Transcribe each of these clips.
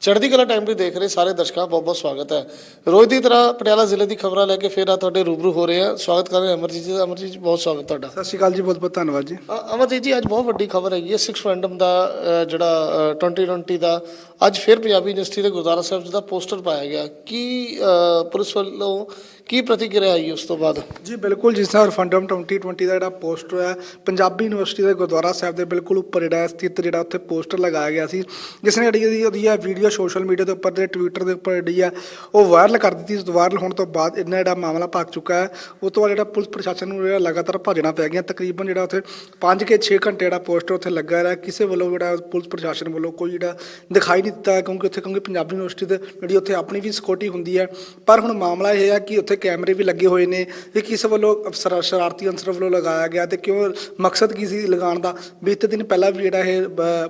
ਚੜ੍ਹਦੀ ਕਲਾ ਟਾਈਮ ਵੀ ਦੇਖ ਰਹੇ ਸਾਰੇ ਦਰਸ਼ਕਾਂ ਬਹੁਤ ਬਹੁਤ ਸਵਾਗਤ ਹੈ। ਰੋਜ਼ ਦੀ ਤਰ੍ਹਾਂ ਪਟਿਆਲਾ ਜ਼ਿਲ੍ਹੇ ਦੀ ਖਬਰਾਂ ਲੈ ਕੇ ਫੇਰ ਆ ਤੁਹਾਡੇ ਰੂਬਰੂ ਹੋ ਰਹੇ ਹਾਂ। ਸਵਾਗਤ ਕਰ ਰਹੇ ਅਮਰਜੀਤ ਜੀ ਅਮਰਜੀਤ ਜੀ ਬਹੁਤ ਸਵਾਗਤ ਤੁਹਾਡਾ। ਸਤਿ ਸ਼੍ਰੀ ਅਕਾਲ ਜੀ ਬਹੁਤ ਬਹੁਤ ਧੰਨਵਾਦ ਜੀ। ਅ- ਅਮਰਜੀਤ ਜੀ ਅੱਜ ਬਹੁਤ ਵੱਡੀ ਖਬਰ ਹੈਗੀ ਹੈ। ਸਿਕਸ ਫੈਂਡਮ ਦਾ ਅ, ਜਿਹੜਾ ਅ, 2020 ਦਾ ਅੱਜ ਫਿਰ ਪੰਜਾਬੀ ਯੂਨੀਵਰਸਿਟੀ ਦੇ ਗੁਰਦੁਆਰਾ ਸਾਹਿਬ ਜੀ ਦਾ ਪੋਸਟਰ ਪਾਇਆ ਗਿਆ। ਕੀ ਅ, ਪੁਲਿਸ ਵੱਲੋਂ ਕੀ ਪ੍ਰਤੀਕਿਰਿਆ ਆਈ ਉਸ ਤੋਂ ਬਾਅਦ? ਜੀ ਬਿਲਕੁਲ ਜਿਸ ਤਰ੍ਹਾਂ ਫੰਡਮ 2020 ਦਾ ਜਿਹੜਾ ਪੋਸਟਰ ਹੈ ਪੰਜਾਬੀ ਯੂਨੀਵਰਸਿਟੀ ਦੇ ਗੁਰਦੁਆਰਾ ਸਾਹਿਬ ਦੇ ਬਿਲਕੁਲ ਉੱਪਰ ਜਿਹੜਾ ਹੈ ਸਥਿਤ ਜਿਹੜਾ ਉੱਥੇ ਪੋਸਟਰ ਲਗਾਇਆ ਗਿਆ ਸੀ। ਜਿਸ ਨੇ ਜਿਹੜੀ ਉਹਦੀ- ਉਹਦੀ ਹੈ ਵੀਡੀਓ ਸੋਸ਼ਲ ਮੀਡੀਆ ਦੇ ਉੱਪਰ ਤੇ ਟਵਿੱਟਰ ਦੇ ਉੱਪਰ ਜਿਹੜੀ ਹੈ ਉਹ ਵਾਇਰਲ ਕਰ ਦਿੱਤੀ। ਸੀ ਵਾਇਰਲ ਹੋਣ ਤੋਂ ਬਾਅਦ ਇਹਨਾਂ ਜਿਹੜਾ ਮਾਮਲਾ ਭੱਗ ਚੁੱਕਾ ਹੈ, ਉਸ ਤੋਂ ਬਾਅਦ ਜਿਹੜਾ ਪੁਲਿਸ ਪ੍ਰਸ਼ਾਸਨ ਨੂੰ ਜਿਹੜਾ ਲਗਾਤਾਰ ਭੱਜਣਾ ਪੈ ਗਿਆ। ਤਕਰੀਬਨ ਜਿਹੜਾ ਉੱਥੇ 5 ਕੇ 6 ਘੰਟੇ ਜਿਹੜਾ ਪੋਸਟਰ ਉੱਥੇ ਲੱਗਾ ਰਿਹਾ। ਕਿਸੇ ਵੱਲੋਂ ਜਿਹੜਾ ਪੁਲਿਸ ਪ੍ਰਸ਼ਾਸਨ ਵੱਲੋਂ ਕੋਈ ਜਿਹੜਾ ਦਿਖਾਈ ਨਹੀਂ ਦਿੱਤਾ, ਕਿਉਂਕਿ ਉੱਥੇ ਕਿਉਂਕਿ ਪੰਜਾਬੀ ਯੂਨੀਵਰਸਿਟੀ ਦੇ ਜਿਹੜੀ ਉੱਥੇ ਆਪਣੀ ਵੀ ਸਿਕਿਉਰਿਟੀ ਹੁੰਦੀ ਹੈ। ਪਰ ਹੁਣ ਮਾਮਲਾ ਇਹ ਹੈ ਕਿ ਉੱਥੇ ਕੈਮਰੇ ਵੀ ਲੱਗੇ ਹੋਏ ਨੇ। ਇਹ ਕਿਸ ਵੱਲੋਂ ਅਫਸਰ, ਸ਼ਰਾਰਤੀ ਅੰਸਰ ਵੱਲੋਂ ਲਗਾਇਆ ਗਿਆ ਤੇ ਕਿਉਂ ਮਕਸਦ ਕੀ ਸੀ ਲਗਾਉਣ ਦਾ? ਬੀਤੇ ਦਿਨ ਪਹਿਲਾਂ ਵੀ ਜਿਹੜਾ ਇਹ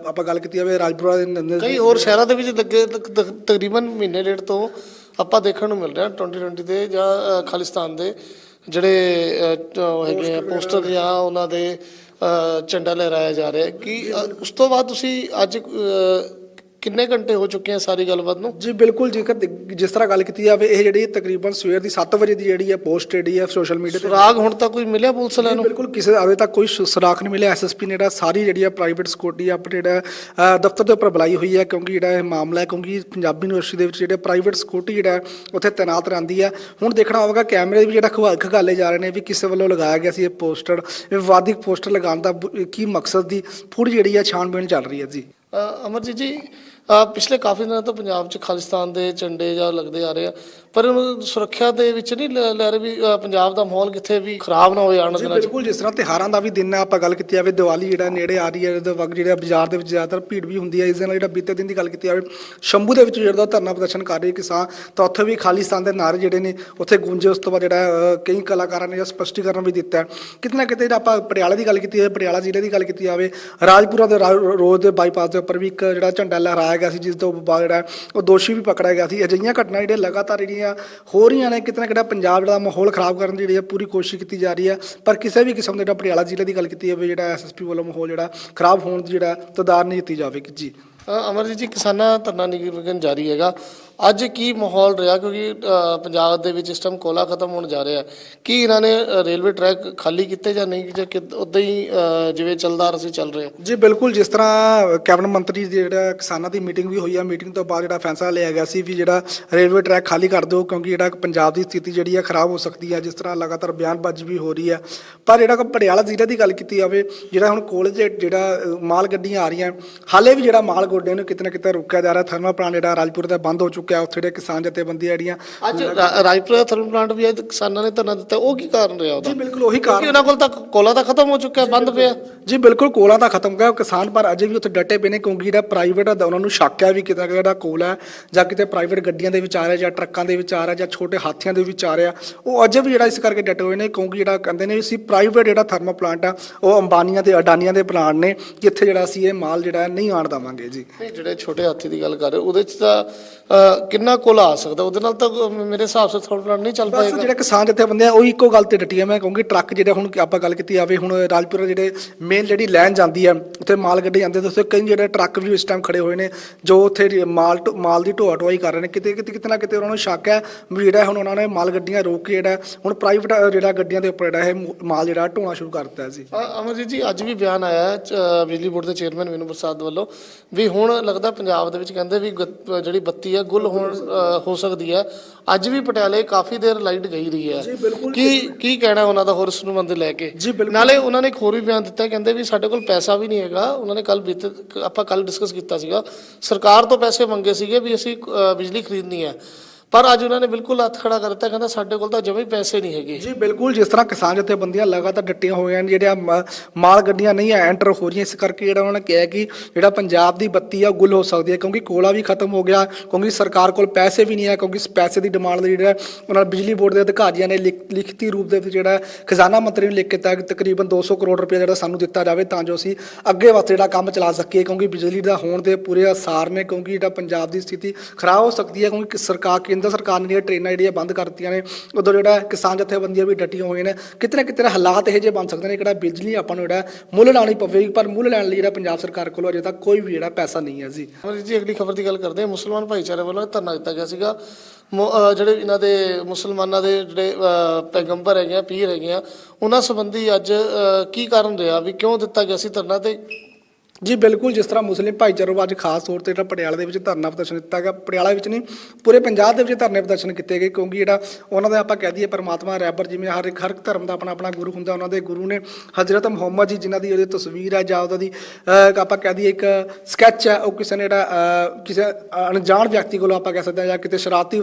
ਆਪਾਂ ਗੱਲ ਕੀਤੀ ਜਾਵੇ, ਰਾਜਪੁਰਾ ਦੇ ਕਈ ਹੋਰ ਸ਼ਹਿਰਾਂ ਦੇ ਵਿੱਚ ਤਕ- ਤਕਰੀਬਨ ਮਹੀਨੇ ਡੇਢ ਤੋਂ ਆਪਾਂ ਦੇਖਣ ਨੂੰ ਮਿਲ ਰਿਹਾ 2020 ਦੇ ਜਾਂ ਖਾਲਿਸਤਾਨ ਦੇ ਜਿਹੜੇ ਹੈਗੇ ਆ ਪੋਸਟਰ ਜਾਂ ਉਹਨਾਂ ਦੇ ਝੰਡਾ ਲਹਿਰਾਇਆ ਜਾ ਰਿਹਾ ਕਿ ਉਸ ਤੋਂ ਬਾਅਦ ਤੁਸੀਂ ਅੱਜ ਕਿੰਨੇ ਘੰਟੇ ਹੋ ਚੁੱਕੇ ਆ ਸਾਰੀ ਗੱਲਬਾਤ ਨੂੰ? ਜੀ ਬਿਲਕੁਲ ਜੇਕਰ ਜਿਸ ਤਰ੍ਹਾਂ ਗੱਲ ਕੀਤੀ ਜਾਵੇ ਇਹ ਜਿਹੜੀ ਤਕਰੀਬਨ ਸਵੇਰ ਦੀ 7 ਵਜੇ ਦੀ ਜਿਹੜੀ ਹੈ ਪੋਸਟ ਜਿਹੜੀ ਹੈ ਸੋਸ਼ਲ ਮੀਡੀਆ ਤੇ ਸੁਰਾਗ ਹੁਣ ਤੱਕ ਕੋਈ ਮਿਲਿਆ ਪੁਲਿਸ ਵਾਲਿਆਂ ਨੂੰ? ਬਿਲਕੁਲ ਕਿਸੇ ਅਜੇ ਤੱਕ ਕੋਈ ਸੁ- ਸੁਰਾਖ ਨਹੀਂ ਮਿਲਿਆ। ਐਸਐਸਪੀ ਨੇ ਜਿਹੜਾ ਸਾਰੀ ਜਿਹੜੀ ਆ ਪ੍ਰਾਈਵੇਟ ਸਿਕਿਉਰਿਟੀ ਜਿਹੜਾ ਦਫ਼ਤਰ ਦੇ ਉੱਪਰ ਬੁਲਾਈ ਹੋਈ ਹੈ ਕਿਉਂਕਿ ਜਿਹੜਾ ਇਹ ਮਾਮਲਾ ਹੈ ਕਿਉਂਕਿ ਪੰਜਾਬੀ ਯੂਨੀਵਰਸਿਟੀ ਦੇ ਵਿੱਚ ਜਿਹੜੇ ਪ੍ਰਾਈਵੇਟ ਸਿਕਿਉਰਿਟੀ ਜਿਹੜਾ ਹੈ, ਉੱਥੇ ਤੈਨਾਤ ਰਹਿੰਦੀ ਹੈ। ਹੁਣ ਦੇਖਣਾ ਹੋਵੇਗਾ ਕੈਮਰੇ ਵੀ ਜਿਹੜਾ ਖਗਾਲੇ ਜਾ ਰਹੇ ਨੇ ਵੀ ਕਿਸੇ ਵੱਲੋਂ ਲਗਾਇਆ ਗਿਆ ਸੀ ਇਹ ਪੋਸਟਰ। ਵਿਵਾਦਿਕ ਪੋਸਟਰ ਲਗਾਉਣ ਦਾ ਕੀ ਮਕਸਦ ਦੀ ਪੂਰੀ ਜਿਹੜੀ ਹੈ ਛਾਣਬੀਣ ਚੱਲ ਰਹੀ ਹੈ ਜੀ। ਅਮਰਜੀਤ ਜੀ ਪਿਛਲੇ ਕਾਫੀ ਦਿਨਾਂ ਤੋਂ ਪੰਜਾਬ 'ਚ ਖਾਲਿਸਤਾਨ ਦੇ ਝੰਡੇ ਜਾਂ ਲੱਗਦੇ ਆ ਰਹੇ ਆ ਪਰ ਸੁਰੱਖਿਆ ਦੇ ਵਿੱਚ ਨਹੀਂ ਲੈ ਰਹੇ ਵੀ ਪੰਜਾਬ ਦਾ ਮਾਹੌਲ ਕਿੱਥੇ ਵੀ ਖਰਾਬ ਨਾ ਹੋਏ ਆਉਣ ਜੀ ਦਿਨਾਂ 'ਚ ਬਿਲਕੁਲ ਜਿਸ ਤਰ੍ਹਾਂ ਤਿਹਾਰਾਂ ਦਾ ਵੀ ਦਿਨ ਹੈ ਆਪਾਂ ਗੱਲ ਕੀਤੀ ਜਾਵੇ ਦੀਵਾਲੀ ਜਿਹੜਾ ਨੇੜੇ ਆ ਰਹੀ ਹੈ ਤੇ ਵਕਤ ਜਿਹੜਾ ਬਾਜ਼ਾਰ ਦੇ ਵਿੱਚ ਜ਼ਿਆਦਾਤਰ ਭੀੜ ਵੀ ਹੁੰਦੀ ਹੈ ਇਸ ਦੇ ਨਾਲ ਜਿਹੜਾ ਬੀਤੇ ਦਿਨ ਦੀ ਗੱਲ ਕੀਤੀ ਜਾਵੇ ਸ਼ੰਭੂ ਦੇ ਵਿੱਚ ਜਿਹੜਾ ਧਰਨਾ ਪ੍ਰਦਰਸ਼ਨ ਕਰ ਰਹੇ ਕਿਸਾਨ ਤਾਂ ਉੱਥੇ ਵੀ ਖਾਲਿਸਤਾਨ ਦੇ ਨਾਰੇ ਜਿਹੜੇ ਨੇ ਉੱਥੇ ਗੂੰਜੇ ਉਸ ਤੋਂ ਬਾਅਦ ਜਿਹੜਾ ਕਈ ਕਲਾਕਾਰਾਂ ਨੇ ਜਿਹੜਾ ਸਪਸ਼ਟੀਕਰਨ ਵੀ ਦਿੱਤਾ ਹੈ। ਕਿਤੇ ਜਿਹੜਾ ਆਪਾਂ ਪਟਿਆਲਾ ਦੀ ਗੱਲ ਕੀਤੀ ਜਾਵੇ ਪਟਿਆਲਾ ਜ਼ਿਲ੍ਹੇ ਦੀ ਗੱਲ ਕੀਤੀ ਜਾਵੇ ਰਾਜਪੁਰਾ ਦੇ ਰੋਡ ਦੇ ਬਾਈਪਾਸ ਦੇ ਉੱਪਰ ਵੀ ਇੱਕ ਜਿਹੜਾ ਝੰਡਾ ਲਹਿਰਾਇਆ ਗਿਆ ਸੀ ਜਿਸ ਤੋਂ ਬਾਅਦ ਜਿਹੜਾ ਉਹ ਦੋਸ਼ੀ ਵੀ ਪਕੜਿਆ ਗਿਆ ਸੀ। ਅਜਿਹੀਆਂ ਘਟਨਾ ਜਿਹੜੀਆਂ ਲਗਾਤਾਰ ਜਿਹੜੀਆਂ ਹੋ ਰਹੀਆਂ ਨੇ, ਕਿਤੇ ਨਾ ਕਿਤੇ ਪੰਜਾਬ ਜਿਹੜਾ ਮਾਹੌਲ ਖਰਾਬ ਕਰਨ ਦੀ ਜਿਹੜੀ ਹੈ ਪੂਰੀ ਕੋਸ਼ਿਸ਼ ਕੀਤੀ ਜਾ ਰਹੀ ਹੈ। ਪਰ ਕਿਸੇ ਵੀ ਕਿਸਮ ਦਾ ਜਿਹੜਾ ਪਟਿਆਲਾ ਜ਼ਿਲ੍ਹੇ ਦੀ ਗੱਲ ਕੀਤੀ ਜਾਵੇ, ਜਿਹੜਾ ਐਸਐਸਪੀ ਵੱਲੋਂ ਮਾਹੌਲ ਜਿਹੜਾ ਖਰਾਬ ਹੋਣ ਦੀ ਜਿਹੜਾ ਤਦਾਰ ਨਹੀਂ ਕੀਤੀ ਜਾਵੇਗੀ। ਜੀ। ਅਮਰਜੀਤ ਜੀ, ਕਿਸਾਨਾਂ ਧਰਨਾ ਨਿਗਰਨ ਜਾਰੀ ਹੈਗਾ। ਅੱਜ ਕੀ ਮਾਹੌਲ ਰਿਹਾ? ਕਿਉਂਕਿ ਅ, ਪੰਜਾਬ ਦੇ ਵਿੱਚ ਇਸ ਟਾਈਮ ਕੋਲਾ ਖਤਮ ਹੋਣ ਜਾ ਰਿਹਾ। ਹੈ ਕੀ ਇਹਨਾਂ ਨੇ ਅ, ਰੇਲਵੇ ਟਰੈਕ ਖਾਲੀ ਕੀਤੇ ਜਾਂ ਨਹੀਂ? ਜਾਂ ਉਦਾਂ ਹੀ ਅ, ਜਿਵੇਂ ਚੱਲਦਾ ਅਸੀਂ ਚੱਲ ਰਹੇ ਹਾਂ। ਜੀ ਬਿਲਕੁਲ ਜਿਸ ਤਰ੍ਹਾਂ ਕੈਬਨਿਟ ਮੰਤਰੀ ਦੀ ਜਿਹੜਾ ਕਿਸਾਨਾਂ ਦੀ ਮੀਟਿੰਗ ਵੀ ਹੋਈ ਆ ਮੀਟਿੰਗ ਤੋਂ ਬਾਅਦ ਜਿਹੜਾ ਫੈਸਲਾ ਲਿਆ ਗਿਆ ਸੀ ਵੀ ਜਿਹੜਾ ਰੇਲਵੇ ਟਰੈਕ ਖਾਲੀ ਕਰ ਦਿਓ ਕਿਉਂਕਿ ਜਿਹੜਾ ਪੰਜਾਬ ਦੀ ਸਥਿਤੀ ਜਿਹੜੀ ਆ ਖਰਾਬ ਹੋ ਸਕਦੀ ਹੈ ਜਿਸ ਤਰ੍ਹਾਂ ਲਗਾਤਾਰ ਬਿਆਨਬਾਜ਼ੀ ਵੀ ਹੋ ਰਹੀ ਹੈ ਪਰ ਜਿਹੜਾ ਕਿ ਪਟਿਆਲਾ ਜ਼ਿਲ੍ਹੇ ਦੀ ਗੱਲ ਕੀਤੀ ਜਾਵੇ ਜਿਹੜਾ ਹੁਣ ਕੋਲ ਦੇ ਜਿਹੜਾ ਅ, ਮਾਲ ਗੱਡੀਆਂ ਆ ਰਹੀਆਂ ਹਾਲੇ ਵੀ ਜਿਹੜਾ ਮਾਲ ਗੋਡੇ ਨੂੰ ਕਿਤੇ ਨਾ ਕਿਤੇ ਰੋਕਿਆ ਜਾ ਰਿਹਾ ਥਰਮਲ ਪਲਾਂਟ ਜਿਹੜਾ ਰਾਜਪੁਰ ਦਾ ਬੰਦ ਹੋ ਚੁੱਕਾ ਚੁੱਕਿਆ ਉੱਥੇ ਜਿਹੜੇ ਕਿਸਾਨ ਜਥੇਬੰਦੀਆਂ ਜਿਹੜੀਆਂ ਅੱਜ ਰਾ- ਰਾਜਪੁਰਾ ਦਾ ਥਰਮਲ ਪਲਾਂਟ ਵੀ ਅੱਜ ਕਿਸਾਨਾਂ ਨੇ ਧਰਨਾ ਦਿੱਤਾ ਉਹ ਕੀ ਕਾਰਨ ਰਿਹਾ ਉਹਦਾ? ਜੀ ਬਿਲਕੁਲ ਉਹੀ ਕਾਰਨ ਕਿਉਂਕਿ ਉਹਨਾਂ ਕੋਲ ਤਾਂ ਕੋਲਾ ਤਾਂ ਖਤਮ ਹੋ ਚੁੱਕਿਆ ਬੰਦ ਪਿਆ। ਜੀ ਬਿਲਕੁਲ ਕੋਲਾ ਤਾਂ ਖਤਮ ਗਿਆ ਕਿਸਾਨ ਪਰ ਅਜੇ ਵੀ ਉੱਥੇ ਡਟੇ ਪਏ ਨੇ ਕਿਉਂਕਿ ਜਿਹੜਾ ਪ੍ਰਾਈਵੇਟ ਆ ਉਹਨਾਂ ਨੂੰ ਸ਼ੱਕ ਹੈ ਵੀ ਕਿਤੇ ਜਿਹੜਾ ਕੋਲਾ ਹੈ ਜਾਂ ਕਿਤੇ ਪ੍ਰਾਈਵੇਟ ਗੱਡੀਆਂ ਦੇ ਵਿੱਚ ਆ ਰਿਹਾ ਜਾਂ ਟਰੱਕਾਂ ਦੇ ਵਿੱਚ ਆ ਰਿਹਾ ਜਾਂ ਛੋਟੇ ਹਾਥੀਆਂ ਦੇ ਵਿੱਚ ਆ ਉਹ ਅਜੇ ਵੀ ਜਿਹੜਾ ਇਸ ਕਰਕੇ ਡਟੇ ਹੋਏ ਨੇ ਕਿਉਂਕਿ ਜਿਹੜਾ ਕਹਿੰਦੇ ਨੇ ਵੀ ਅਸੀਂ ਪ੍ਰਾਈਵੇਟ ਜਿਹੜਾ ਥਰਮਲ ਪਲਾਂਟ ਆ ਉਹ ਅੰਬਾਨੀਆਂ ਤੇ ਅਡਾਨੀਆਂ ਦੇ ਪਲਾਂਟ ਨੇ ਜਿੱਥੇ ਜਿਹੜਾ ਅਸੀਂ ਇਹ ਮਾਲ ਜਿਹੜਾ ਹੈ ਨਹੀਂ ਆਣ ਦੇਵਾਂਗੇ ਜੀ। ਜਿਹੜੇ ਛੋਟੇ ਹਾਥੀ ਦੀ ਗੱਲ ਕਰ ਰਹੇ ਹੋ, ਉਹਦੇ 'ਚ ਤਾਂ ਅ, ਕਿੰਨਾ ਕੋਲਾ ਆ ਸਕਦਾ? ਉਹਦੇ ਨਾਲ ਤਾਂ ਮੇਰੇ ਹਿਸਾਬ ਨਾਲ ਥਰਮਲ ਪਲਾਂਟ ਨਹੀਂ ਚੱਲ ਬਸ ਪਾਏਗਾ। ਜਿਹੜੇ ਕਿਸਾਨ ਜਿੱਥੇ ਬੰਦੇ ਆ ਉਹ ਇੱਕੋ ਗੱਲ ਤੇ ਡਟੀ ਆ। ਮੈਂ ਕਿਉਂਕਿ ਟਰੱਕ ਜਿਹੜੇ ਹੁਣ ਆਪਾਂ ਗੱਲ ਕੀਤੀ ਜਾਵੇ ਹੁਣ ਰਾਜਪੁਰਾ ਜਿਹੜੇ ਮੇਨ ਜਿਹੜੀ ਲਾਈਨ ਜਾਂਦੀ ਆ ਉੱਥੇ ਮਾਲ ਗੱਡੀ ਜਾਂਦੇ ਤੇ ਉੱਥੇ ਕਈ ਜਿਹੜੇ ਟਰੱਕ ਵੀ ਇਸ ਟਾਈਮ ਖੜੇ ਹੋਏ ਨੇ ਜੋ ਉੱਥੇ ਰੀ- ਮਾਲ ਢੋ- ਮਾਲ ਦੀ ਢੋਆ ਢੋਆਈ ਕਰ ਰਹੇ ਨੇ। ਕਿਤੇ ਕਿਤੇ ਕਿਤੇ ਨਾ ਕਿਤੇ ਉਹਨਾਂ ਨੂੰ ਸ਼ੱਕ ਹੈ ਵੀ ਜਿਹੜਾ ਹੁਣ ਉਹਨਾਂ ਨੇ ਮਾਲ ਗੱਡੀਆਂ ਰੋਕ ਕੇ ਜਿਹੜਾ ਹੁਣ ਪ੍ਰਾਈਵੇਟ ਜਿਹੜਾ ਗੱਡੀਆਂ ਦੇ ਉੱਪਰ ਜਿਹੜਾ ਇਹ ਮ- ਮਾਲ ਜਿਹੜਾ ਢੋਣਾ ਸ਼ੁਰੂ ਕਰ ਦਿੱਤਾ ਸੀ। ਅ, ਅਮਰਜੀਤ ਜੀ ਅੱਜ ਵੀ ਬਿਆਨ ਆਇਆ ਹੈ, ਚ- ਅ, ਬਿਜਲੀ ਬੋਰਡ ਦੇ ਚੇਅਰਮੈਨ ਵਿਨੂ ਪ੍ਰਸਾਦ ਵੱਲੋਂ ਵੀ ਹੁਣ ਲੱਗਦਾ ਪੰਜਾਬ ਦੇ ਵਿੱਚ ਕਹਿੰਦੇ ਵੀ ਗੱਤ- ਜਿਹੜੀ ਬੱਤੀ ਹੈ ਗੁੱਲ ਹੋਣ ਹੋ ਸਕਦੀ ਹੈ। ਅੱਜ ਵੀ ਪਟਿਆਲੇ ਕਾਫੀ ਦੇਰ ਲਾਈਟ ਗਈ ਰਹੀ ਹੈ। ਕੀ ਕੀ ਕਹਿਣਾ ਉਹਨਾਂ ਦਾ ਹੋਰ ਇਸ ਨੂੰ ਬੰਦੇ ਲੈ ਕੇ। ਨਾਲੇ ਉਹਨਾਂ ਨੇ ਇੱਕ ਹੋਰ ਵੀ ਬਿਆਨ ਦਿੱਤਾ ਕਹਿੰਦੇ ਵੀ ਸਾਡੇ ਕੋਲ ਪੈਸਾ ਵੀ ਨਹੀਂ ਹੈਗਾ। ਉਹਨਾਂ ਨੇ ਕੱਲ ਬੀਤੇ ਆਪਾਂ ਕੱਲ ਡਿਸਕਸ ਕੀਤਾ ਸੀਗਾ। ਸਰਕਾਰ ਤੋਂ ਪੈਸੇ ਮੰਗੇ ਸੀਗੇ ਵੀ ਅਸੀਂ ਬਿਜਲੀ ਖਰੀਦਣੀ ਹੈ। ਪਰ ਅੱਜ ਉਹਨਾਂ ਨੇ ਬਿਲਕੁਲ ਹੱਥ ਖੜਾ ਕਰ ਦਿੱਤਾ, ਕਹਿੰਦਾ ਸਾਡੇ ਕੋਲ ਤਾਂ ਜਮੇ ਪੈਸੇ ਨਹੀਂ ਹੈਗੇ। ਜੀ, ਬਿਲਕੁਲ, ਜਿਸ ਤਰ੍ਹਾਂ ਕਿਸਾਨ ਜਥੇਬੰਦੀਆਂ ਲਗਾਤਾਰ ਡਟੀਆਂ ਹੋਈਆਂ ਨੇ, ਜਿਹੜੀਆਂ ਮ- ਮਾਲ ਗੱਡੀਆਂ ਨਹੀਂ ਐਂਟਰ ਹੋ ਰਹੀਆਂ, ਇਸ ਕਰਕੇ ਜਿਹੜਾ ਉਹਨਾਂ ਨੇ ਕਿਹਾ ਕਿ ਜਿਹੜਾ ਪੰਜਾਬ ਦੀ ਬੱਤੀ ਆ, ਉਹ ਗੁੱਲ ਹੋ ਸਕਦੀ ਹੈ, ਕਿਉਂਕਿ ਕੋਲਾ ਵੀ ਖਤਮ ਹੋ ਗਿਆ, ਕਿਉਂਕਿ ਸਰਕਾਰ ਕੋਲ ਪੈਸੇ ਵੀ ਨਹੀਂ ਹੈ, ਕਿਉਂਕਿ ਇਸ ਪੈਸੇ ਦੀ ਡਿਮਾਂਡ ਲਈ ਜਿਹੜਾ ਉਹਨਾਂ ਨੇ ਬਿਜਲੀ ਬੋਰਡ ਦੇ ਅਧਿਕਾਰੀਆਂ ਨੇ ਲਿਖ- ਲਿਖਤੀ ਰੂਪ ਦੇ ਵਿੱਚ ਜਿਹੜਾ ਖਜ਼ਾਨਾ ਮੰਤਰੀ ਨੂੰ ਲਿਖ ਕੇ ਦਿੱਤਾ ਕਿ ਤਕਰੀਬਨ 200 ਕਰੋੜ ਰੁਪਏ ਜਿਹੜਾ ਸਾਨੂੰ ਦਿੱਤਾ ਜਾਵੇ, ਤਾਂ ਜੋ ਅਸੀਂ ਅੱਗੇ ਵਾਸਤੇ ਜਿਹੜਾ ਕੰਮ ਚਲਾ ਸਕੀਏ, ਕਿਉਂਕਿ ਬਿਜਲੀ ਦਾ ਹੋਣ ਦੇ ਪੂਰੇ ਆਸਾਰ ਨੇ, ਕਿਉਂਕਿ ਜਿਹੜਾ ਪੰਜਾਬ ਦੀ ਸਥਿਤੀ ਖਰਾਬ ਹੋ ਸਕਦੀ ਹੈ, ਕਿਉਂਕਿ ਸਰਕਾਰ ਕੇਂਦਰ ਕੇਂਦਰ ਸਰਕਾਰ ਨੇ ਜਿਹੜੀਆਂ ਟ੍ਰੇਨਾਂ ਜਿਹੜੀਆਂ ਬੰਦ ਕਰਤੀਆਂ ਨੇ ਉਦੋਂ ਜਿਹੜਾ ਕਿਸਾਨ ਜਥੇਬੰਦੀਆਂ ਵੀ ਡਟੀਆਂ ਹੋਈਆਂ ਨੇ ਕਿਤੇ ਨਾ ਕਿਤੇ ਹਾਲਾਤ ਇਹੋ ਜਿਹੇ ਬਣ ਸਕਦੇ ਨੇ, ਕਿਹੜਾ ਬਿਜਲੀ ਆਪਾਂ ਨੂੰ ਜਿਹੜਾ ਮੁੱਲ ਲਾਉਣੀ ਪਵੇਗੀ, ਪਰ ਮੁੱਲ ਲੈਣ ਲਈ ਜਿਹੜਾ ਪੰਜਾਬ ਸਰਕਾਰ ਕੋਲੋਂ ਅਜੇ ਤੱਕ ਕੋਈ ਵੀ ਜਿਹੜਾ ਪੈਸਾ ਨਹੀਂ ਹੈ ਜੀ। ਅਮਰਜੀਤ ਜੀ, ਅਗਲੀ ਖਬਰ ਦੀ ਗੱਲ ਕਰਦੇ ਹਾਂ। ਮੁਸਲਮਾਨ ਭਾਈਚਾਰੇ ਵੱਲੋਂ ਧਰਨਾ ਦਿੱਤਾ ਗਿਆ ਸੀਗਾ। ਜਿਹੜੇ ਇਹਨਾਂ ਦੇ ਮੁਸਲਮਾਨਾਂ ਦੇ ਜਿਹੜੇ ਪੈਗੰਬਰ ਹੈਗੇ ਆ, ਪੀਰ ਹੈਗੇ ਆ, ਉਹਨਾਂ ਸੰਬੰਧੀ ਅੱਜ ਕੀ ਕਾਰਨ ਰਿਹਾ ਵੀ ਕਿਉਂ ਦਿੱਤਾ ਗਿਆ ਸੀ ਧਰਨਾ ਤੇ ਜੀ ਬਿਲਕੁਲ, ਜਿਸ ਤਰ੍ਹਾਂ ਮੁਸਲਿਮ ਭਾਈਚਾਰੇ ਵੱਲੋਂ ਅੱਜ ਖਾਸ ਤੌਰ ਤੇ ਜਿਹੜਾ ਪਟਿਆਲਾ ਦੇ ਵਿੱਚ ਧਰਨਾ ਪ੍ਰਦਰਸ਼ਨ ਦਿੱਤਾ ਗਿਆ, ਪਟਿਆਲਾ ਵਿੱਚ ਨਹੀਂ, ਪੂਰੇ ਪੰਜਾਬ ਦੇ ਵਿੱਚ ਧਰਨੇ ਪ੍ਰਦਰਸ਼ਨ ਕੀਤੇ ਗਏ, ਕਿਉਂਕਿ ਜਿਹੜਾ ਉਹਨਾਂ ਦਾ ਆਪਾਂ ਕਹਿ ਦਈਏ ਪਰਮਾਤਮਾ ਰੈਬਰ ਜਿਵੇਂ ਹਰ ਇੱਕ ਹਰ ਇੱਕ ਧਰਮ ਦਾ ਆਪਣਾ ਆਪਣਾ ਗੁਰੂ ਹੁੰਦਾ, ਉਹਨਾਂ ਦੇ ਗੁਰੂ ਨੇ ਹਜ਼ਰਤ ਮੁਹੰਮਦ ਜੀ ਜਿਨ੍ਹਾਂ ਦੀ ਉਹਦੀ ਤਸਵੀਰ ਹੈ ਜਾਂ ਉਹਦਾ ਦੀ ਆਪਾਂ ਕਹਿ ਦਈਏ ਇੱਕ ਸਕੈਚ ਹੈ, ਉਹ ਕਿਸੇ ਨੇ ਜਿਹੜਾ ਕਿਸੇ ਅਣਜਾਣ ਵਿਅਕਤੀ ਕੋਲੋਂ ਆਪਾਂ ਕਹਿ ਸਕਦੇ ਹਾਂ ਜਾਂ ਕਿਤੇ ਸ਼ਰਾਰਤੀ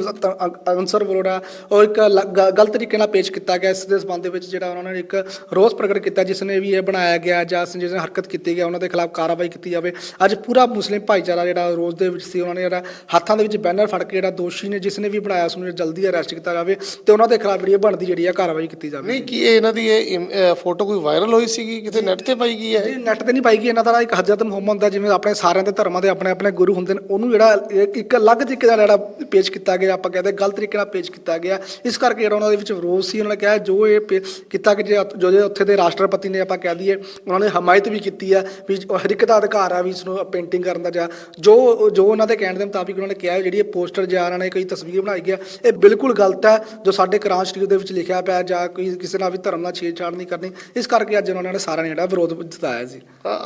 ਅਨਸਰ ਵੱਲੋਂ ਉਹ ਇੱਕ ਲ- ਗਲਤ ਤਰੀਕੇ ਨਾਲ ਪੇਸ਼ ਕੀਤਾ ਗਿਆ, ਇਸ ਦੇ ਸੰਬੰਧ ਵਿੱਚ ਜਿਹੜਾ ਉਹਨਾਂ ਨੇ ਇੱਕ ਰੋਸ ਪ੍ਰਗਟ ਕੀਤਾ, ਜਿਸ ਨੇ ਵੀ ਇਹ ਬਣਾਇਆ ਗਿਆ ਜਾਂ ਜਿਸ ਨੇ ਹਰਕਤ ਕੀਤੀ ਗਈ ਉਹਨਾਂ ਦੇ ਖਿਲਾਫ ਕਾਰਵਾਈ ਕੀਤੀ ਜਾਵੇ। ਅੱਜ ਪੂਰਾ ਮੁਸਲਿਮ ਭਾਈਚਾਰਾ ਜਿਹੜਾ ਰੋਸ ਦੇ ਵਿੱਚ ਸੀ ਉਹਨਾਂ ਨੇ ਜਿਹੜਾ ਹੱਥਾਂ ਦੇ ਵਿੱਚ ਬੈਨਰ ਫੜ ਕੇ ਜਿਹੜਾ ਦੋਸ਼ੀ ਨੇ ਜਿਸ ਨੇ ਵੀ ਬਣਾਇਆ ਉਸ ਨੂੰ ਜਲਦੀ ਅਰੈਸਟ ਕੀਤਾ ਜਾਵੇ ਤੇ ਉਹਨਾਂ ਦੇ ਖਿਲਾਫ ਜਿਹੜੀ ਬਣਦੀ ਜਿਹੜੀ ਆ ਕਾਰਵਾਈ ਕੀਤੀ ਜਾਵੇ। ਨਹੀਂ ਕੀ ਇਹ ਇਹਨਾਂ ਦੀ ਇਹ ਫੋਟੋ ਕੋਈ ਵਾਇਰਲ ਹੋਈ ਸੀਗੀ? ਕਿਤੇ ਨੈਟ ਤੇ ਪਾਈ ਗਈ ਹੈ? ਇਹ? ਨੈਟ ਤੇ ਨਹੀਂ ਪਾਈ ਗਈ। ਇਹਨਾਂ ਦਾ ਇੱਕ ਹਜ਼ਰਤ ਮੁਹੰਮਦ ਦਾ ਜਿਵੇਂ ਆਪਣੇ ਸਾਰਿਆਂ ਦੇ ਧਰਮਾਂ ਦੇ ਆਪਣੇ ਆਪਣੇ ਗੁਰੂ ਹੁੰਦੇ ਨੇ ਉਹਨੂੰ ਜਿਹੜਾ ਇੱਕ- ਅਲੱਗ ਤਰੀਕੇ ਦਾ ਜਿਹੜਾ ਪੇਸ਼ ਕੀਤਾ ਗਿਆ ਆਪਾਂ ਕਹਿੰਦੇ ਗਲਤ ਤਰੀਕੇ ਨਾਲ ਪੇਸ਼ ਕੀਤਾ ਗਿਆ। ਇਸ ਕਰਕੇ ਜਿਹੜਾ ਉਹਨਾਂ ਦੇ ਵਿੱਚ ਵਿਰੋਧ ਸੀ ਉਹਨਾਂ ਨੇ ਕਿਹਾ ਜੋ ਇਹ ਕੀਤਾ ਕਿ ਜੇ ਉੱਥੇ ਦੇ ਰਾਸ਼ਟਰਪਤੀ ਨੇ ਆਪਾਂ ਕਹਿ ਦਈਏ ਉਹਨਾਂ ਨੇ ਹਮਾਇਤ ਵੀ ਕੀਤੀ ਹੈ ਵੀ ਹਰ ਇੱਕ ਦਾ ਅਧਿਕਾਰ ਆ ਵੀ ਇਸ ਨੂੰ ਪੇਂਟਿੰਗ ਕਰਨ ਦਾ ਜਾਂ ਜੋ ਜੋ ਉਹਨਾਂ ਦੇ ਕਹਿਣ ਦੇ ਮੁਤਾਬਿਕ ਉਹਨਾਂ ਨੇ ਕਿਹਾ ਜਿਹੜੀ ਇਹ ਪੋਸਟਰ ਜਾਂ ਉਹਨਾਂ ਨੇ ਕੋਈ ਤਸਵੀਰ ਬਣਾਈ ਗਿਆ ਇਹ ਬਿਲਕੁਲ ਗਲਤ ਹੈ ਜੋ ਸਾਡੇ ਕੁਰਾਨ ਸ਼ਰੀਫ ਦੇ ਵਿੱਚ ਲਿਖਿਆ ਪਿਆ ਜਾਂ ਕੋਈ ਕਿਸੇ ਨਾਲ ਵੀ ਧਰਮ ਨਾਲ ਛੇੜਛਾੜ ਨਹੀਂ ਕਰਨੀ ਇਸ ਕਰਕੇ ਅੱਜ ਉਹਨਾਂ ਨੇ ਸਾਰਿਆਂ ਨੇ ਜਿਹੜਾ ਵਿਰੋਧ ਜਤਾਇਆ ਸੀ।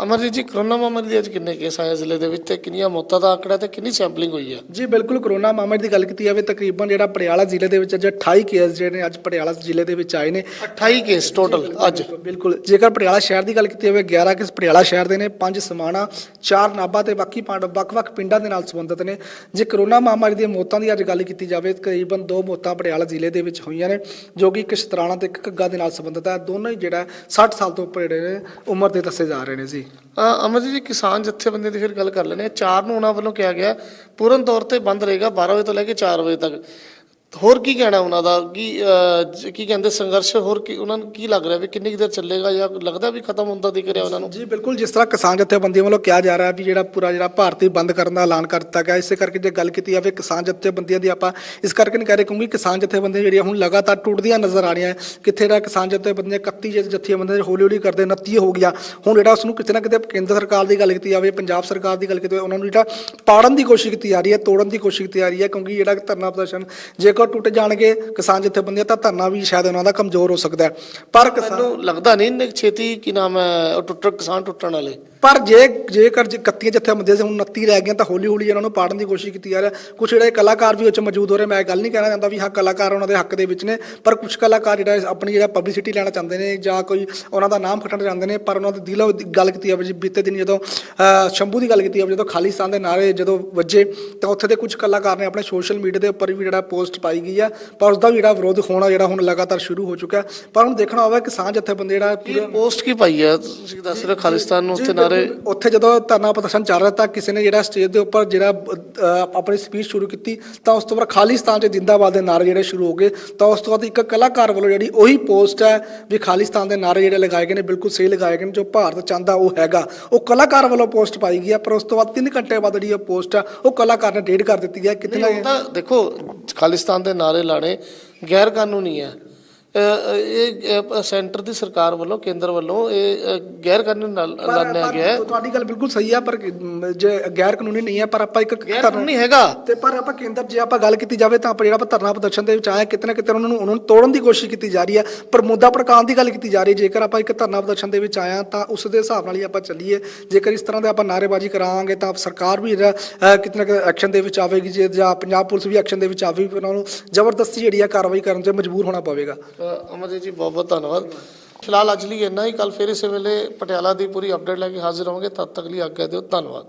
ਅਮਰਜੀਤ ਜੀ ਕਰੋਨਾ ਮਹਾਮਾਰੀ ਦੇ ਅੱਜ ਕਿੰਨੇ ਕੇਸ ਆਏ ਜ਼ਿਲ੍ਹੇ ਦੇ ਵਿੱਚ ਤੇ ਕਿੰਨੀਆਂ ਮੌਤਾਂ ਦਾ ਆંકੜਾ ਤੇ ਕਿੰਨੀ ਸੈਂਪਲਿੰਗ ਹੋਈ ਹੈ ਜੀ ਬਿਲਕੁਲ ਕਰੋਨਾ ਮਹਾਮਾਰੀ ਦੀ ਗੱਲ ਕੀਤੀ ਜਾਵੇ ਤਕਰੀਬਨ ਜਿਹੜਾ ਪਟਿਆਲਾ ਜ਼ਿਲ੍ਹੇ ਦੇ ਵਿੱਚ ਅੱਜ 28 ਕੇਸ ਜਿਹੜੇ ਨੇ ਅੱਜ ਪਟਿਆਲਾ ਜ਼ਿਲ੍ਹੇ ਦੇ ਵਿੱਚ ਆਏ ਨੇ। 28 ਕੇਸ ਟੋਟਲ ਅੱਜ? ਬਿਲਕੁਲ ਜੇਕਰ ਪਟਿਆਲਾ ਸ਼ਹਿਰ ਦੀ ਗੱਲ ਕੀਤੀ ਜਾਵੇ 11 ਕੇਸ ਪਟਿਆਲਾ ਸ਼ਹਿਰ ਦੇ ਨੇ 5 ਸਮਾਣਾ 4 ਨਾਭਾ ਤੇ ਬਾਕੀ ਪੰਜ ਵੱਖ-ਵੱਖ ਪਿੰਡਾਂ ਦੇ ਨਾਲ ਸੰਬੰਧਿਤ ਨੇ। ਜੇ ਕਰੋਨਾ ਮਹਾਮਾਰੀ ਦੀਆਂ ਮੌਤਾਂ ਦੀ ਅੱਜ ਗੱਲ ਕੀਤੀ ਜਾਵੇ ਤਕਰੀਬਨ ਦੋ ਮੌਤਾਂ ਪਟਿਆਲਾ ਜ਼ਿਲ੍ਹੇ ਦੇ ਵਿੱਚ ਹੋਈਆਂ ਨੇ ਜੋ ਕਿ ਇੱਕ ਸ਼ਤਰਾਣਾ ਤੇ ਇੱਕ ਘੱਗਾ ਦੇ ਨਾਲ ਸੰਬੰਧਿਤ ਹੈ। ਦੋਨੋਂ ਹੀ ਜਿਹੜਾ 60 ਸਾਲ ਤੋਂ ਉੱਪਰ ਜਿਹੜੇ ਨੇ ਉਮਰ ਦੇ ਦੱਸੇ ਜਾ ਰਹੇ ਨੇ ਜੀ। ਅਹ, ਅਮਰਜੀਤ ਜੀ ਕਿਸਾਨ ਜਥੇਬੰਦੀ ਦੀ ਫਿਰ ਗੱਲ ਕਰ ਲੈਂਦੇ ਆ ਚਾਰ ਨੂੰ ਉਹਨਾਂ ਵੱਲੋਂ ਕਿਹਾ ਗਿਆ ਪੂਰਨ ਤੌਰ ਤੇ ਬੰਦ ਰਹੇਗਾ 12 ਵਜੇ ਤੋਂ ਲੈ ਕੇ 4 ਵਜੇ ਤੱਕ। ਹੋਰ ਕੀ ਕਹਿਣਾ ਉਹਨਾਂ ਦਾ? ਕੀ ਅਹ, ਕੀ ਕਹਿੰਦੇ ਸੰਘਰਸ਼? ਹੋਰ ਕੀ ਉਹਨਾਂ ਨੂੰ ਕੀ ਲੱਗ ਰਿਹਾ ਵੀ ਕਿੰਨੀ ਕੁ ਦੇਰ ਚੱਲੇਗਾ ਜਾਂ ਲੱਗਦਾ ਵੀ ਖਤਮ ਹੁੰਦਾ ਦਿਖ ਰਿਹਾ ਉਹਨਾਂ ਨੂੰ? ਜੀ ਬਿਲਕੁਲ ਜਿਸ ਤਰ੍ਹਾਂ ਕਿਸਾਨ ਜਥੇਬੰਦੀਆਂ ਵੱਲੋਂ ਕਿਹਾ ਜਾ ਰਿਹਾ ਹੈ ਵੀ ਜਿਹੜਾ ਪੂਰਾ ਜਿਹੜਾ ਭਾਰਤੀ ਬੰਦ ਕਰਨ ਦਾ ਐਲਾਨ ਕਰ ਦਿੱਤਾ ਗਿਆ ਇਸੇ ਕਰਕੇ ਜੇ ਗੱਲ ਕੀਤੀ ਜਾਵੇ ਕਿਸਾਨ ਜਥੇਬੰਦੀਆਂ ਦੀ ਆਪਾਂ ਇਸ ਕਰਕੇ ਨਹੀਂ ਕਹਿ ਰਹੇ ਕਿਉਂਕਿ ਕਿਸਾਨ ਜਥੇਬੰਦੀਆਂ ਜਿਹੜੀਆਂ ਹੁਣ ਲਗਾਤਾਰ ਟੁੱਟਦੀਆਂ ਨਜ਼ਰ ਆ ਰਹੀਆਂ। ਹੈ। ਕਿੱਥੇ ਜਿਹੜਾ ਕਿਸਾਨ ਜਥੇਬੰਦੀਆਂ 31 ਜੇ ਜਥੇਬੰਦੀਆਂ ਹੌਲੀ ਹੌਲੀ ਕਰਦੇ 29 ਹੋ ਗਿਆ ਹੁਣ ਜਿਹੜਾ ਉਸ ਨੂੰ ਕਿਤੇ ਨਾ ਕਿਤੇ ਕੇਂਦਰ ਸਰਕਾਰ ਦੀ ਗੱਲ ਕੀਤੀ ਜਾਵੇ ਪੰਜਾਬ ਸਰਕਾਰ ਦੀ ਗੱਲ ਕੀਤੀ ਜਾਵੇ ਉਹਨਾਂ ਨੂੰ ਜਿਹੜਾ ਪਾੜਨ ਦੀ ਕੋਸ਼ਿਸ਼ ਕੀਤੀ ਜਾ ਰਹੀ ਹੈ ਤੋੜਨ ਦੀ ਕੋਸ਼ਿਸ਼ ਕੀਤੀ ਜਾ ਰਹੀ ਹੈ ਕਿਉਂਕਿ ਜਿਹੜਾ ਧਰਨਾ ਪ੍ਰਦਰਸ਼ਨ ਜੇਕਰ ਟੁੱਟ ਜਾਣਗੇ, ਕਿਸਾਨ ਜਥੇਬੰਦੀਆਂ, ਤਾਂ ਧਰਨਾ ਵੀ ਸ਼ਾਇਦ ਉਹਨਾਂ ਦਾ ਕਮਜ਼ੋਰ ਹੋ ਸਕਦਾ ਹੈ। ਪਰ ਕਿਸਾਨ ਮੈਨੂੰ ਲੱਗਦਾ ਨਹੀਂ ਇੰਨੇ ਛੇਤੀ, ਕੀ ਨਾਮ ਹੈ, ਉਹ ਟੁੱਟ ਕਿਸਾਨ ਟੁੱਟਣ ਵਾਲੇ। ਪਰ ਜੇ ਜੇਕਰ ਜੇ 31 ਜਥੇਬੰਦੀਆਂ ਸੀ ਹੁਣ 29 ਰਹਿ ਗਈਆਂ ਤਾਂ ਹੌਲੀ ਹੌਲੀ ਇਹਨਾਂ ਨੂੰ ਪਾੜਨ ਦੀ ਕੋਸ਼ਿਸ਼ ਕੀਤੀ ਜਾ ਰਹੀ ਹੈ ਕੁਝ ਜਿਹੜੇ ਕਲਾਕਾਰ ਵੀ ਉੱਚ ਮੌਜੂਦ ਹੋ ਰਹੇ ਮੈਂ ਇਹ ਗੱਲ ਨਹੀਂ ਕਹਿਣਾ ਚਾਹੁੰਦਾ ਵੀ ਹਾਂ ਕਲਾਕਾਰ ਉਹਨਾਂ ਦੇ ਹੱਕ ਦੇ ਵਿੱਚ ਨੇ ਪਰ ਕੁਝ ਕਲਾਕਾਰ ਜਿਹੜਾ ਆਪਣੀ ਜਿਹੜਾ ਪਬਲਿਸਿਟੀ ਲੈਣਾ ਚਾਹੁੰਦੇ ਨੇ ਜਾਂ ਕੋਈ ਉਹਨਾਂ ਦਾ ਨਾਮ ਖੱਟਣਾ ਚਾਹੁੰਦੇ ਨੇ ਪਰ ਉਹਨਾਂ ਦੇ ਦਿਲੋਂ ਗੱਲ ਕੀਤੀ ਜਾਵੇ ਜੀ ਬੀਤੇ ਦਿਨ ਜਦੋਂ ਸ਼ੰਭੂ ਦੀ ਗੱਲ ਕੀਤੀ ਜਾਵੇ ਜਦੋਂ ਖਾਲਿਸਤਾਨ ਦੇ ਨਾਰੇ ਜਦੋਂ ਵੱਜੇ ਤਾਂ ਉੱਥੇ ਦੇ ਕੁਝ ਕਲਾਕਾਰ ਨੇ ਆਪਣੇ ਸੋਸ਼ਲ ਮੀਡੀਆ ਦੇ ਉੱਪਰ ਵੀ ਜਿਹੜਾ ਪੋਸਟ ਪਾਈ ਗਈ ਆ ਪਰ ਉਸ ਦਾ ਜਿਹੜਾ ਵਿਰੋਧ ਹੋਣਾ ਜਿਹੜਾ ਹੁਣ ਲਗਾਤਾਰ ਸ਼ੁਰੂ ਹੋ ਚੁੱਕਾ। ਪਰ ਹੁਣ ਦੇਖਣਾ ਹੋਵੇ ਕਿਸਾਨ ਜਥੇਬੰਦੀ ਜਿਹੜਾ ਪੋਸਟ ਕੀ ਪਾਈ ਹੈ ਤੁਸੀਂ ਦੱਸ ਰਹੇ ਖਾਲਿਸਤਾਨ ਨੂੰ ਉੱਥੇ ਨਾਰੇ ਉੱਥੇ ਜਦੋਂ ਧਰਨਾ ਪ੍ਰਦਰਸ਼ਨ ਚੱਲ ਰਿਹਾ ਤਾਂ ਕਿਸੇ ਨੇ ਜਿਹੜਾ ਸਟੇਜ ਦੇ ਉੱਪਰ ਜਿਹੜਾ ਆਪਣੀ ਸਪੀਚ ਸ਼ੁਰੂ ਕੀਤੀ ਤਾਂ ਉਸ ਤੋਂ ਬਾਅਦ ਖਾਲਿਸਤਾਨ 'ਚ ਜਿੰਦਾਬਾਦ ਦੇ ਨਾਰੇ ਜਿਹੜੇ ਸ਼ੁਰੂ ਹੋ ਗਏ ਤਾਂ ਉਸ ਤੋਂ ਬਾਅਦ ਇੱਕ ਕਲਾਕਾਰ ਵੱਲੋਂ ਜਿਹੜੀ ਉਹੀ ਪੋਸਟ ਹੈ ਵੀ ਖਾਲਿਸਤਾਨ ਦੇ ਨਾਰੇ ਜਿਹੜੇ ਲਗਾਏ ਗਏ ਨੇ ਬਿਲਕੁਲ ਸਹੀ ਲਗਾਏ ਗਏ ਨੇ ਜੋ ਭਾਰਤ ਚਾਹੁੰਦਾ ਉਹ ਹੈਗਾ। ਉਹ ਕਲਾਕਾਰ ਵੱਲੋਂ ਪੋਸਟ ਪਾਈ ਗਈ ਹੈ ਪਰ ਉਸ ਤੋਂ ਬਾਅਦ 3 ਘੰਟੇ ਬਾਅਦ ਜਿਹੜੀ ਇਹ ਪੋਸਟ ਹੈ ਉਹ ਕਲਾਕਾਰ ਨੇ ਡੇਟ ਕਰ ਦਿੱਤੀ ਹੈ ਕਿਤਨਾ ਨਹੀਂ ਉਹ ਤਾਂ ਦੇਖੋ ਖਾਲਿਸਤਾਨ ਦੇ ਨਾਰੇ ਲਾਣੇ ਗੈਰ ਕਾਨੂੰਨੀ ਹੈ। ਇਹ ਸੈਂਟਰ ਦੀ ਸਰਕਾਰ ਵੱਲੋਂ ਕੇਂਦਰ ਵੱਲੋਂ ਇਹ ਗੈਰ ਕਾਨੂੰਨੀ ਲਾਣਿਆ ਗਿਆ ਹੈ। ਤੁਹਾਡੀ ਗੱਲ ਬਿਲਕੁਲ ਸਹੀ ਹੈ ਪਰ ਜੇ ਗੈਰ ਕਾਨੂੰਨੀ ਨਹੀਂ ਹੈ ਪਰ ਆਪਾਂ ਇੱਕ ਗੈਰ ਕਾਨੂੰਨੀ ਹੈਗਾ। ਤੇ ਪਰ ਆਪਾਂ ਕੇਂਦਰ ਜੇ ਆਪਾਂ ਗੱਲ ਕੀਤੀ ਜਾਵੇ ਤਾਂ ਆਪਾਂ ਜਿਹੜਾ ਆਪਾਂ ਧਰਨਾ ਪ੍ਰਦਰਸ਼ਨ ਦੇ ਵਿੱਚ ਆਏ ਕਿਤੇ ਨਾ ਕਿਤੇ ਉਹਨਾਂ ਨੂੰ ਉਹਨਾਂ ਨੂੰ ਤੋੜਨ ਦੀ ਕੋਸ਼ਿਸ਼ ਕੀਤੀ ਜਾ ਰਹੀ ਹੈ ਪਰ ਮੁੱਦਾ ਭੜਕਾਉਣ ਦੀ ਗੱਲ ਕੀਤੀ ਜਾ ਰਹੀ ਹੈ। ਜੇਕਰ ਆਪਾਂ ਇੱਕ ਧਰਨਾ ਪ੍ਰਦਰਸ਼ਨ ਦੇ ਵਿੱਚ ਆਇਆ ਤਾਂ ਉਸ ਦੇ ਹਿਸਾਬ ਨਾਲ ਹੀ ਆਪਾਂ ਚੱਲੀਏ। ਜੇਕਰ ਇਸ ਤਰ੍ਹਾਂ ਦੇ ਆਪਾਂ ਨਾਅਰੇਬਾਜ਼ੀ ਕਰਾਂਗੇ ਤਾਂ ਸਰਕਾਰ ਵੀ ਜਿਹੜਾ, ਅਹ, ਕਿਤੇ ਨਾ ਕਿਤੇ ਐਕਸ਼ਨ ਦੇ ਵਿੱਚ ਆਵੇਗੀ ਜੇ ਜਾਂ ਪੰਜਾਬ ਪੁਲਿਸ ਵੀ ਐਕਸ਼ਨ ਦੇ ਵਿੱਚ ਆਵੇਗੀ ਉਹਨਾਂ ਨੂੰ ਜ਼ਬਰਦਸਤੀ ਜਿਹੜੀ ਆ ਕਾਰਵਾਈ ਕਰਨ 'ਚ ਮਜਬੂਰ ਹੋਣਾ ਪਵੇਗਾ। ਅਮਰਜੀਤ ਜੀ ਬਹੁਤ ਬਹੁਤ ਧੰਨਵਾਦ। ਫਿਲਹਾਲ ਅੱਜ ਲਈ ਇੰਨਾ ਹੀ। ਕੱਲ ਫਿਰ ਇਸੇ ਵੇਲੇ ਪਟਿਆਲਾ ਦੀ ਪੂਰੀ ਅਪਡੇਟ ਲੈ ਕੇ ਹਾਜ਼ਰ ਹੋਵਾਂਗੇ। ਤਦ ਤੱਕ ਲਈ ਆਗਿਆ ਦਿਓ। ਧੰਨਵਾਦ।